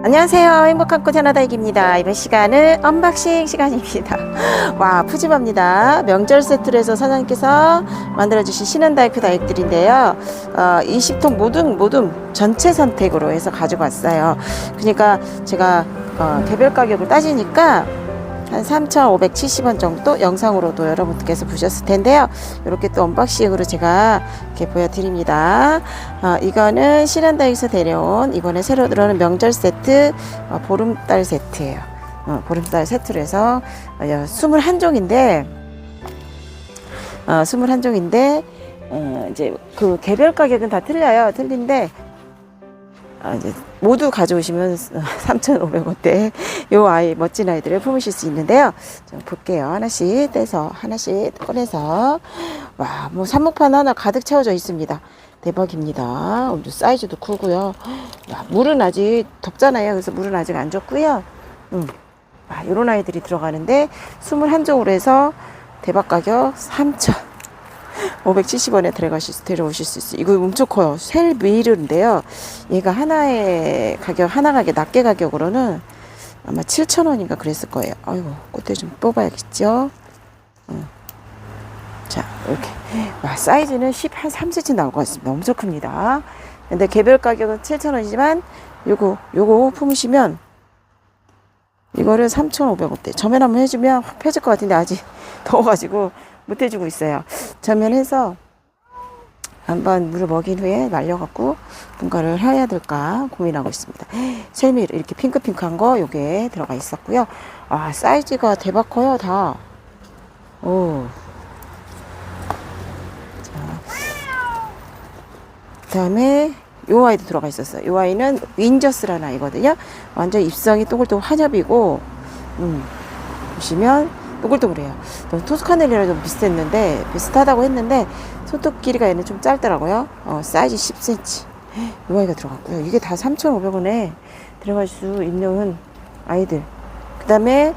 안녕하세요. 행복한 꽃 하나다익입니다. 이번 시간은 언박싱 시간입니다. 와, 푸짐합니다. 명절 세트로 해서 사장님께서 만들어주신 신한다이크 다익들인데요. 어, 20통 모든, 모든 전체 선택으로 해서 가지고 왔어요. 그러니까 제가 어, 개별 가격을 따지니까 한 3,570원 정도 영상으로도 여러분께서 보셨을 텐데요. 이렇게 또 언박싱으로 제가 이렇게 보여드립니다. 어, 이거는 실한다에서 데려온 이번에 새로 들어오는 명절 세트 어, 보름달 세트예요. 어, 보름달 세트로 해서 어, 21종인데 어, 21종인데 어, 이제 그 개별 가격은 다 틀려요. 틀린데 모두 가져오시면 3,500원대 요 아이 멋진 아이들을 품으실 수 있는데요. 좀 볼게요. 하나씩 떼서 하나씩 꺼내서 와, 뭐 삽목판 하나 가득 채워져 있습니다. 대박입니다. 사이즈도 크고요. 와, 물은 아직 덥잖아요. 그래서 물은 아직 안 줬고요. 음. 와, 요런 아이들이 들어가는데 21종으로 해서 대박 가격 3,000 570원에 데려가실 수, 데려오실 수 있어요. 이거 엄청 커요. 셀 미르인데요. 얘가 하나의 가격, 하나 가격, 낱개 가격으로는 아마 7,000원인가 그랬을 거예요. 아이고, 꽃대 좀 뽑아야겠죠? 음. 자, 이렇게. 와, 사이즈는 10, 한 3cm 나올 것 같습니다. 엄청 큽니다. 근데 개별 가격은 7,000원이지만, 요거, 요거 품으시면, 이거를 3,500원대. 점연 한번 해주면 확 펴질 것 같은데, 아직 더워가지고 못 해주고 있어요. 점연해서 한번 물을 먹인 후에 말려갖고 분갈을 해야 될까 고민하고 있습니다. 셀미 이렇게 핑크핑크한 거 요게 들어가 있었고요. 아 사이즈가 대박 커요 다. 오. 자. 그다음에 요 아이도 들어가 있었어요. 요 아이는 윈저스라는 아이거든요. 완전 입성이 동글동글 한엽이고, 음, 보시면 동글동글해요. 토스카넬리랑 좀 비슷했는데 비슷하다고 했는데 손톱 길이가 얘는 좀 짧더라고요. 어, 사이즈 10cm. 이 아이가 들어갔고요. 이게 다 3,500원에 들어갈 수 있는 아이들. 그 다음에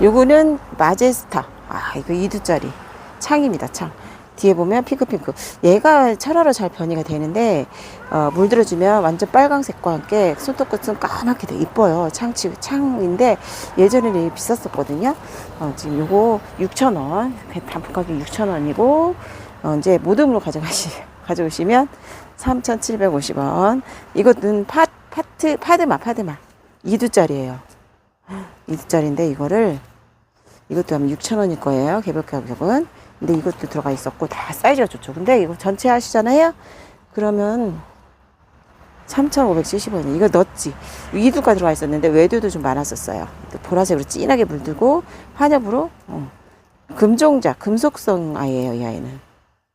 요거는 마제스타. 아 이거 2두짜리 창입니다. 창. 뒤에 보면 핑크핑크. 얘가 철화로 잘 변이가 되는데 어, 물들어주면 완전 빨강색과 함께 손톱 끝은 까맣게 돼 이뻐요. 창치 창인데 예전에는 비쌌었거든요. 어, 지금 요거 6,000원. 단품 가격 6,000원이고 어, 이제 모듬으로 가져가시 가져오시면 3,750원. 이것은 파 파트 파드마 파드마 2두짜리예요. 2두짜리인데 이거를 이것도 아마 6,000원일 거예요. 개별 가격은. 근데 이것도 들어가 있었고 다 사이즈가 좋죠. 근데 이거 전체 하시잖아요. 그러면 3,570원이 이거 넣었지. 위두가 들어가 있었는데 외두도 좀 많았었어요. 또 보라색으로 진하게 물들고 환엽으로 어. 금종자 금속성 아이예요. 이 아이는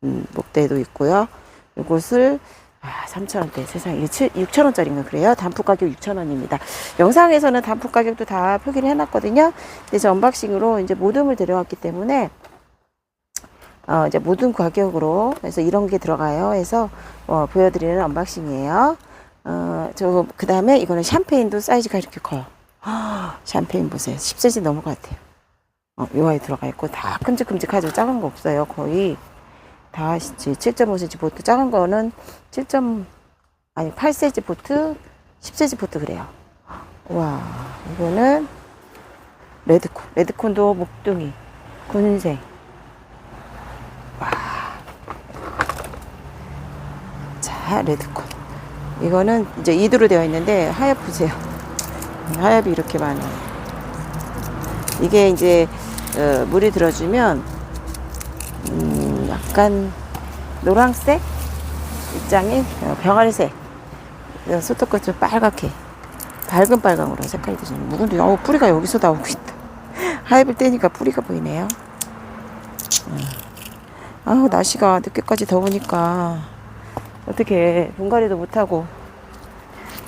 음, 목대도 있고요. 이것을 아, 3,000원대 세상에 이게 6,000원짜리인가 그래요. 단품 가격 6,000원입니다. 영상에서는 단품 가격도 다 표기를 해놨거든요. 근데 저 언박싱으로 이제 모듬을 데려왔기 때문에 어, 이제 모든 가격으로 해서 이런 게 들어가요. 해서 어, 보여드리는 언박싱이에요. 어, 저, 그 다음에 이거는 샴페인도 사이즈가 이렇게 커요. 아, 샴페인 보세요. 10cm 넘을 것 같아요. 어, 요 아이 들어가 있고, 다 큼직큼직하죠. 작은 거 없어요. 거의. 다 7.5cm 보트, 작은 거는 7. 아니, 8cm 보트, 10cm 보트 그래요. 와, 이거는 레드콘. 레드콘도 목둥이, 군색. 자, 레드콘. 이거는 이제 이두로 되어 있는데 하얗 보세요. 하얗이 이렇게 많아요. 이게 이제 어, 물이 들어주면 음, 약간 노란색 입장이 어, 병아리색 소토꽃 좀 빨갛게 밝은 빨강으로 색깔이 좀 묵은데 어 뿌리가 여기서 나오고 있다. 하엽을 떼니까 뿌리가 보이네요. 음. 아우 날씨가 늦게까지 더우니까 어떻게 분갈이도 못하고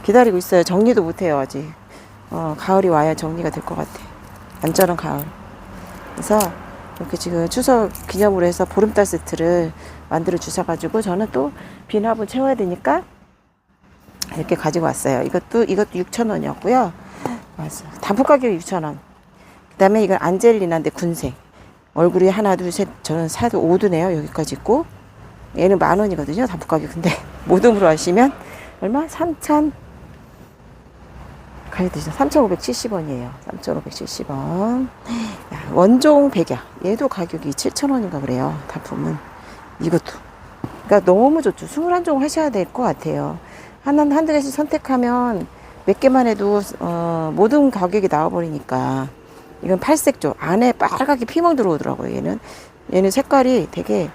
기다리고 있어요. 정리도 못해요 아직. 어, 가을이 와야 정리가 될 것 같아. 완전한 가을. 그래서 이렇게 지금 추석 기념으로 해서 보름달 세트를 만들어 주셔가지고 저는 또 비누합을 채워야 되니까 이렇게 가지고 왔어요. 이것도 이것도 6,000원이었고요. 맞아. 단품 가격이 6,000원. 그다음에 이건 안젤리나인데 군색. 얼굴이 하나 둘 셋 저는 사도 5두네요. 여기까지 있고 얘는 만 원이거든요. 단품 가격. 근데 모둠으로 하시면 얼마? 3,000 가격대죠. 3,570원이에요. 3,570원. 원종 백야. 얘도 가격이 7,000원인가 그래요. 단품은. 이것도. 그러니까 너무 좋죠. 21종 하셔야 될 것 같아요. 한, 한, 한두 개씩 선택하면 몇 개만 해도, 어, 모든 가격이 나와버리니까. 이건 팔색조. 안에 빨갛게 피멍 들어오더라고요. 얘는. 얘는 색깔이 되게,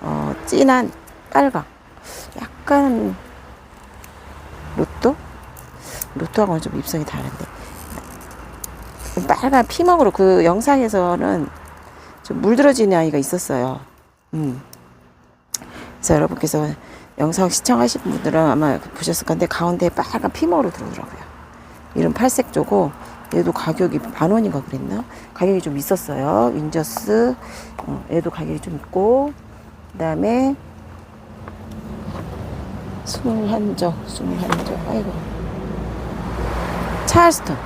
어, 진한 빨강. 약간, 로또? 로또하고는 좀 입성이 다른데. 빨간 피멍으로 그 영상에서는 좀 물들어지는 아이가 있었어요. 음. 그래서 여러분께서 영상 시청하신 분들은 아마 보셨을 건데 가운데 빨간 피멍으로 들어오더라고요. 이런 팔색조고 얘도 가격이 만 원인가 그랬나? 가격이 좀 있었어요. 윈저스 어, 얘도 가격이 좀 있고 그다음에 스물한정 스물한정 아이고 찰스턴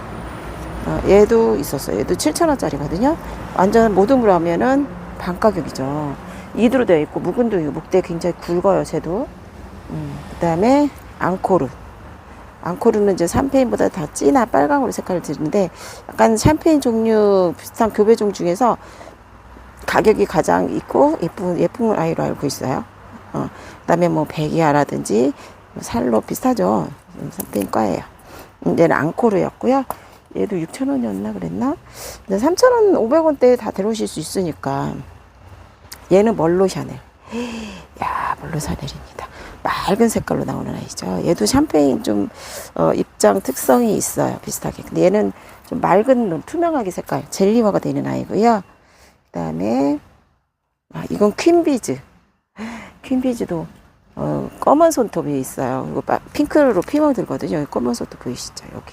어, 얘도 있었어요. 얘도 7,000원짜리거든요. 완전 모둠으로 하면은 반 가격이죠. 이드로 되어 있고 묵은도 있고 목대 굉장히 굵어요. 쟤도. 음, 그 다음에 앙코르. 앙코르는 이제 샴페인보다 더 진한 빨강으로 색깔을 드는데 약간 샴페인 종류 비슷한 교배종 중에서 가격이 가장 있고 예쁜 예쁜 아이로 알고 있어요. 어, 그다음에 뭐 베기아라든지 뭐 살로 비슷하죠. 음, 샴페인 과예요. 음, 얘는 앙코르였고요. 얘도 6,000원이었나 그랬나? 근데 3,000원, 500원대에 다 데려오실 수 있으니까. 얘는 멀로 샤넬. 야, 멀로 샤넬입니다. 맑은 색깔로 나오는 아이죠. 얘도 샴페인 좀, 어, 입장 특성이 있어요. 비슷하게. 근데 얘는 좀 맑은 투명하게 색깔, 젤리화가 되는 아이고요. 그 다음에, 아, 이건 퀸비즈. 퀸비즈도, 어, 검은 손톱이 있어요. 그리고 빠- 핑크로 피멍 들거든요. 여기 검은 손톱 보이시죠? 여기.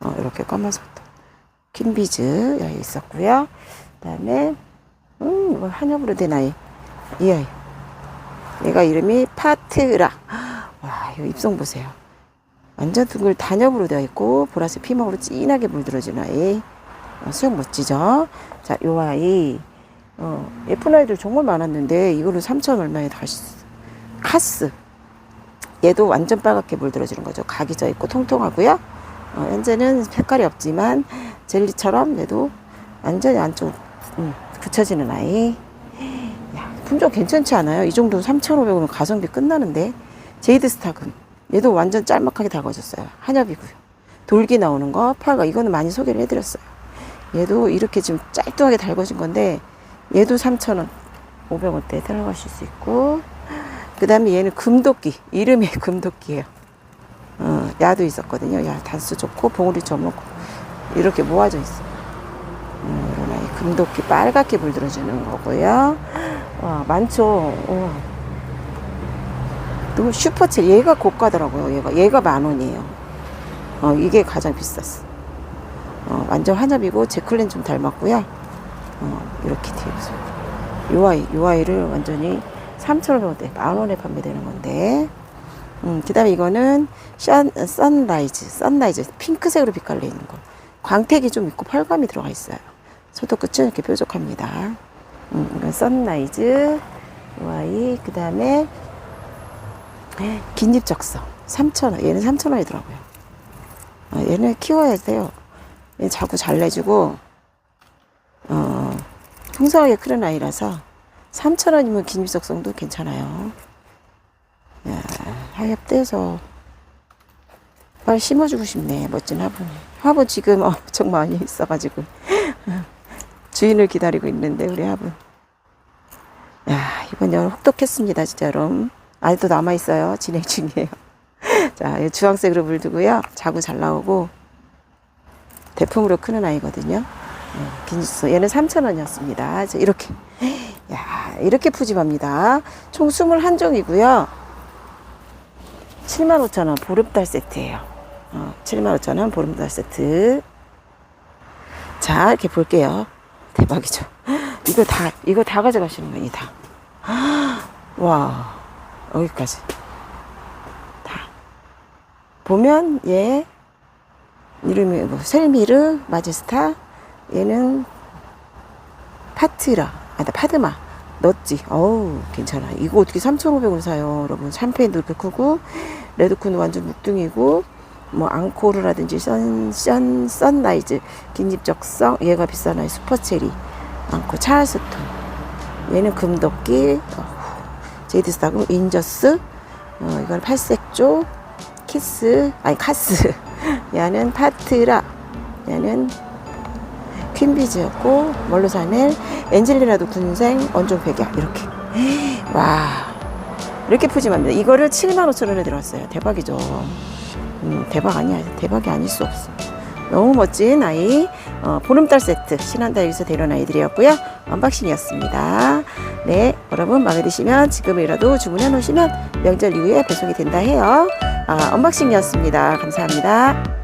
어, 이렇게 검은 손톱. 퀸비즈 여기 있었고요. 그다음에 음, 이거 한엽으로 된 아이. 이 아이. 얘가 이름이 파트라. 와, 이 입성 보세요. 완전 둥글 단엽으로 되어 있고 보라색 피멍으로 진하게 물들어진 아이. 어, 수영 멋지죠? 자, 요 아이. 어, 예쁜 아이들 정말 많았는데 이거는 3천 얼마에 다시 카스. 얘도 완전 빨갛게 물들어지는 거죠. 각이 져 있고 통통하고요. 어, 현재는 색깔이 없지만 젤리처럼 얘도 완전히 안쪽 음, 굳혀지는 아이. 야, 품종 괜찮지 않아요? 이 정도 3,500원이면 가성비 끝나는데. 제이드 스타금. 얘도 완전 짤막하게 달궈졌어요. 한엽이고요. 돌기 나오는 거, 팔과 이거는 많이 소개를 해드렸어요. 얘도 이렇게 지금 짤뚱하게 달궈진 건데 얘도 3,000원, 500원대에 들어가실 수 있고 그 다음에 얘는 금도끼. 이름이 금도끼예요. 어, 야도 있었거든요. 야, 단수 좋고, 봉우리 좋고, 이렇게 모아져 있어요. 음, 이런 아이, 금도끼 빨갛게 물들어주는 거고요. 와, 많죠. 어. 또 슈퍼첼, 얘가 고가더라고요. 얘가, 얘가 만 원이에요. 어, 이게 가장 비쌌어. 어, 완전 한엽이고, 제클린 좀 닮았고요. 어, 이렇게 되어 있어요. 요 아이, 요 아이를 완전히 3,500원대, 만 원에 판매되는 건데, 음, 그 다음에 이거는 션, 선라이즈, 선라이즈, 핑크색으로 빛깔려 있는 거. 광택이 좀 있고 펄감이 들어가 있어요. 소도 끝은 이렇게 뾰족합니다. 음, 이건 선라이즈, 와이, 그 다음에 긴잎 적성, 3,000원. 얘는 3,000원이더라고요. 어, 얘는 키워야 돼요. 얘는 자꾸 잘 내주고, 어, 풍성하게 크는 아이라서 3,000원이면 긴잎 적성도 괜찮아요. 야, 하엽 떼서 빨리 심어주고 싶네 멋진 화분. 화분 지금 엄청 많이 있어가지고. 주인을 기다리고 있는데 우리 화분. 야 이번 여름 혹독했습니다 진짜 여러분 아직도 남아있어요 진행 중이에요. 자얘 주황색으로 물두고요. 자구 잘 나오고 대풍으로 크는 아이거든요 긴수 얘는 3,000원이었습니다 이렇게 야 이렇게 푸짐합니다 총 21종이고요 75,000원 보름달 세트예요. 어, 75,000원 보름달 세트. 자, 이렇게 볼게요. 대박이죠. 이거 다, 이거 다 가져가시는 거니, 다. 와, 여기까지. 다. 보면, 얘, 이름이 뭐, 셀미르, 마지스타, 얘는 파트라, 아니다, 파드마. 넣었지. 어우, 괜찮아. 이거 어떻게 3,500원 사요, 여러분. 샴페인도 이렇게 크고, 레드콘은 완전 묵둥이고, 뭐 앙코르라든지 선, 선, 선라이즈 긴집적성 얘가 아이 슈퍼체리 앙코 찰스톤 얘는 금도끼 어, 제이드스타금 인저스 어, 이건 팔색조 키스 아니 카스 얘는 파트라 얘는 퀸비즈였고 멀로사넬 엔젤리나도 군생 원종 백야 이렇게. 와 이렇게 푸짐합니다. 이거를 7만 5천 원에 들어왔어요. 대박이죠. 음, 대박 아니야. 대박이 아닐 수 없어. 너무 멋진 아이 어, 보름달 세트 신한다육에서 데려온 아이들이었고요. 언박싱이었습니다. 네 여러분 마음에 드시면 지금이라도 주문해 놓으시면 명절 이후에 배송이 된다 해요. 아, 언박싱이었습니다. 감사합니다